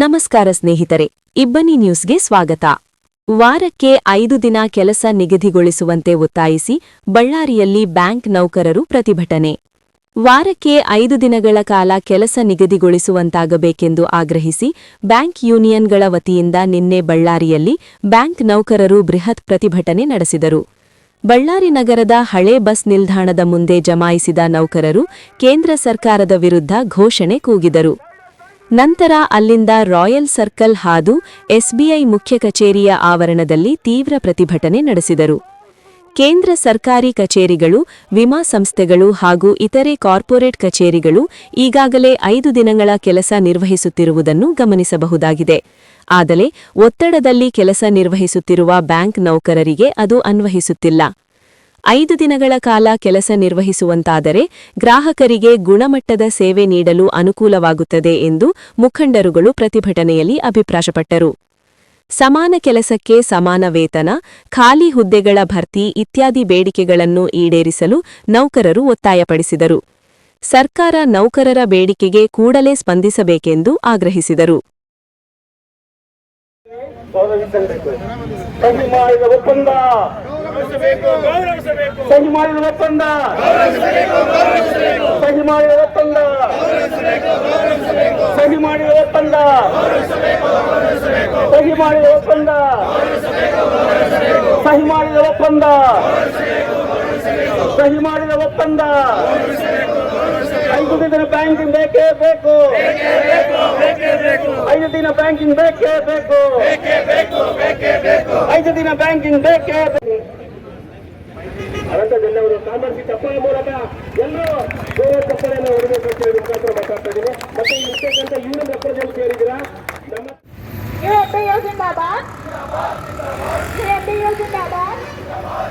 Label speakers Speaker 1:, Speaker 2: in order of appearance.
Speaker 1: ನಮಸ್ಕಾರ ಸ್ನೇಹಿತರೆ, ಇಬ್ಬನಿ ನ್ಯೂಸ್ಗೆ ಸ್ವಾಗತ. ವಾರಕ್ಕೆ ಐದು ದಿನ ಕೆಲಸ ನಿಗದಿಗೊಳಿಸುವಂತೆ ಒತ್ತಾಯಿಸಿ ಬಳ್ಳಾರಿಯಲ್ಲಿ ಬ್ಯಾಂಕ್ ನೌಕರರು ಪ್ರತಿಭಟನೆ. ವಾರಕ್ಕೆ ಐದು ದಿನಗಳ ಕಾಲ ಕೆಲಸ ನಿಗದಿಗೊಳಿಸುವಂತಾಗಬೇಕೆಂದು ಆಗ್ರಹಿಸಿ ಬ್ಯಾಂಕ್ ಯೂನಿಯನ್ಗಳ ವತಿಯಿಂದ ನಿನ್ನೆ ಬಳ್ಳಾರಿಯಲ್ಲಿ ಬ್ಯಾಂಕ್ ನೌಕರರು ಬೃಹತ್ ಪ್ರತಿಭಟನೆ ನಡೆಸಿದರು. ಬಳ್ಳಾರಿ ನಗರದ ಹಳೆ ಬಸ್ ನಿಲ್ದಾಣದ ಮುಂದೆ ಜಮಾಯಿಸಿದ ನೌಕರರು ಕೇಂದ್ರ ಸರ್ಕಾರದ ವಿರುದ್ಧ ಘೋಷಣೆ ಕೂಗಿದರು. ನಂತರ ಅಲ್ಲಿಂದ ರಾಯಲ್ ಸರ್ಕಲ್ ಹಾದು ಎಸ್ಬಿಐ ಮುಖ್ಯ ಕಚೇರಿಯ ಆವರಣದಲ್ಲಿ ತೀವ್ರ ಪ್ರತಿಭಟನೆ ನಡೆಸಿದರು. ಕೇಂದ್ರ ಸರ್ಕಾರಿ ಕಚೇರಿಗಳು, ವಿಮಾ ಸಂಸ್ಥೆಗಳು ಹಾಗೂ ಇತರೆ ಕಾರ್ಪೊರೇಟ್ ಕಚೇರಿಗಳು ಈಗಾಗಲೇ ಐದು ದಿನಗಳ ಕೆಲಸ ನಿರ್ವಹಿಸುತ್ತಿರುವುದನ್ನು ಗಮನಿಸಬಹುದಾಗಿದೆ. ಆದರೆ ಒತ್ತಡದಲ್ಲಿ ಕೆಲಸ ನಿರ್ವಹಿಸುತ್ತಿರುವ ಬ್ಯಾಂಕ್ ನೌಕರರಿಗೆ ಅದು ಅನ್ವಹಿಸುತ್ತಿಲ್ಲ ಐದು ದಿನಗಳ ಕಾಲ ಕೆಲಸ ನಿರ್ವಹಿಸುವಂತಾದರೆ ಗ್ರಾಹಕರಿಗೆ ಗುಣಮಟ್ಟದ ಸೇವೆ ನೀಡಲು ಅನುಕೂಲವಾಗುತ್ತದೆ ಎಂದು ಮುಖಂಡರುಗಳು ಪ್ರತಿಭಟನೆಯಲ್ಲಿ ಅಭಿಪ್ರಾಯಪಟ್ಟರು. ಸಮಾನ ಕೆಲಸಕ್ಕೆ ಸಮಾನ ವೇತನ, ಖಾಲಿ ಹುದ್ದೆಗಳ ಭರ್ತಿ ಇತ್ಯಾದಿ ಬೇಡಿಕೆಗಳನ್ನು ಈಡೇರಿಸಲು ನೌಕರರು ಒತ್ತಾಯಪಡಿಸಿದರು. ಸರ್ಕಾರ ನೌಕರರ ಬೇಡಿಕೆಗೆ ಕೂಡಲೇ ಸ್ಪಂದಿಸಬೇಕೆಂದು ಆಗ್ರಹಿಸಿದರು.
Speaker 2: ಒಪ್ಪಂದ. ಸಹಿ ಮಾಡಿದ ಒಪ್ಪಂದ ಸಹಿ ಮಾಡಿದ ಒಪ್ಪಂದ ಸಹಿ ಮಾಡಿದ ಒಪ್ಪಂದ ಸಹಿ ಮಾಡಿದ ಒಪ್ಪಂದ ಸಹಿ ಮಾಡಿದ ಒಪ್ಪಂದ ಸಹಿ ಮಾಡಿದ ಒಪ್ಪಂದ ಐದು ದಿನ ಬ್ಯಾಂಕಿಂಗ್ ಬೇಕೇ ಬೇಕು. ಐದು ದಿನ ಬ್ಯಾಂಕಿಂಗ್ ಬೇಕೇ ಬೇಕು. ಐದು ದಿನ ಬ್ಯಾಂಕಿಂಗ್ ಬೇಕೇ ಬೇಕು. ಅನಂತಜನ್ನವರು ಸಾಮರ್ಥ್ಯ ಚಪ್ಪಲ ಮೂಲಕ ಎಲ್ಲರೂ ಗೌರವ ಚಪ್ಪಲೆಯನ್ನು ಹೊರಬೇಕು ಅಂತ ಹೇಳಿ ಮುಖಾಂತರ ಮಾತಾಡ್ತಾ ಇದ್ದೀನಿ. ಮತ್ತೆ ಇರ್ತಕ್ಕಂಥ ಯೂನಿಯನ್ ರೆಪ್ರೆಸೆಂಟ್ ಸೇರಿದ್ದೀರಾ ನಮ್ಮ
Speaker 3: ಜಿಂದಾಬಾದ್. ಜಿಂದಾಬಾದ್.